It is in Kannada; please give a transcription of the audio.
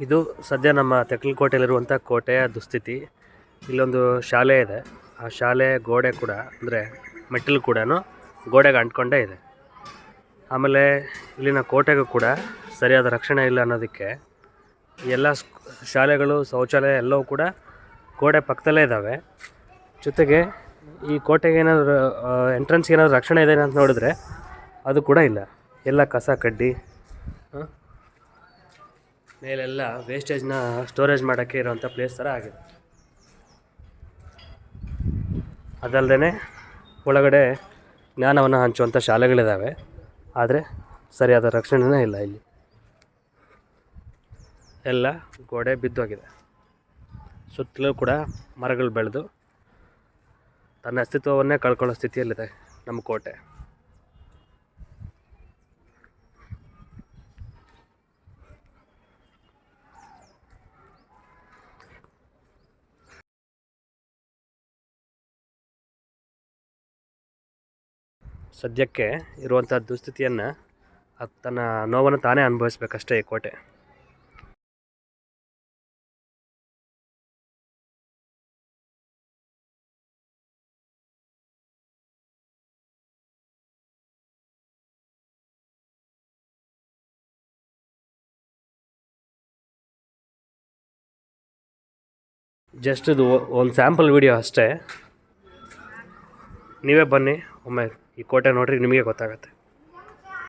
ಇದು ಸದ್ಯ ನಮ್ಮ ತೆಕ್ಕಲಕೋಟೆಯಲ್ಲಿರುವಂಥ ಕೋಟೆಯ ದುಸ್ಥಿತಿ. ಇಲ್ಲೊಂದು ಶಾಲೆ ಇದೆ. ಆ ಶಾಲೆ ಗೋಡೆ ಕೂಡ, ಅಂದರೆ ಮೆಟ್ಟಿಲು ಕೂಡ ಗೋಡೆಗೆ ಅಂಟ್ಕೊಂಡೇ ಇದೆ. ಆಮೇಲೆ ಇಲ್ಲಿನ ಕೋಟೆಗೂ ಕೂಡ ಸರಿಯಾದ ರಕ್ಷಣೆ ಇಲ್ಲ ಅನ್ನೋದಕ್ಕೆ ಎಲ್ಲ ಶಾಲೆಗಳು, ಶೌಚಾಲಯ ಎಲ್ಲವೂ ಕೂಡ ಗೋಡೆ ಪಕ್ಕದಲ್ಲೇ ಇದ್ದಾವೆ ಜೊತೆಗೆ ಈ ಕೋಟೆಗೆ ಏನಾದರೂ ಎಂಟ್ರೆನ್ಸ್ಗೆ ಏನಾದರೂ ರಕ್ಷಣೆ ಇದೆ ಅಂತ ನೋಡಿದ್ರೆ ಅದು ಕೂಡ ಇಲ್ಲ. ಎಲ್ಲ ಕಸ ಕಡ್ಡಿ ಮೇಲೆಲ್ಲ ವೇಸ್ಟೇಜ್ನ ಸ್ಟೋರೇಜ್ ಮಾಡೋಕ್ಕೆ ಇರೋವಂಥ ಪ್ಲೇಸ್ ಥರ ಆಗಿದೆ. ಅದಲ್ಲದೆ ಒಳಗಡೆ ಜ್ಞಾನವನ್ನು ಹಂಚುವಂಥ ಶಾಲೆಗಳಿದ್ದಾವೆ ಆದರೆ ಸರಿಯಾದ ರಕ್ಷಣೆನೇ ಇಲ್ಲ ಇಲ್ಲಿ. ಎಲ್ಲ ಗೋಡೆ ಬಿದ್ದೋಗಿದೆ. ಸುತ್ತಲೂ ಕೂಡ ಮರಗಳು ಬೆಳೆದು ತನ್ನ ಅಸ್ತಿತ್ವವನ್ನೇ ಕಳ್ಕೊಳ್ಳೋ ಸ್ಥಿತಿಯಲ್ಲಿದೆ ನಮ್ಮ ಕೋಟೆ. ಸದ್ಯಕ್ಕೆ ಇರುವಂಥ ದುಸ್ಥಿತಿಯನ್ನು ತನ್ನ ನೋವನ್ನು ತಾನೇ ಅನುಭವಿಸ್ಬೇಕಷ್ಟೇ ಈ ಕೋಟೆ. ಜಸ್ಟ್ ಇದು ಒಂದು ಸ್ಯಾಂಪಲ್ ವಿಡಿಯೋ ಅಷ್ಟೇ. ನೀವೇ ಬನ್ನಿ, ಒಮ್ಮೆ ಈ ಕೋಟೆ ನೋಡ್ರಿ ನಿಮಗೆ ಗೊತ್ತಾಗತ್ತೆ.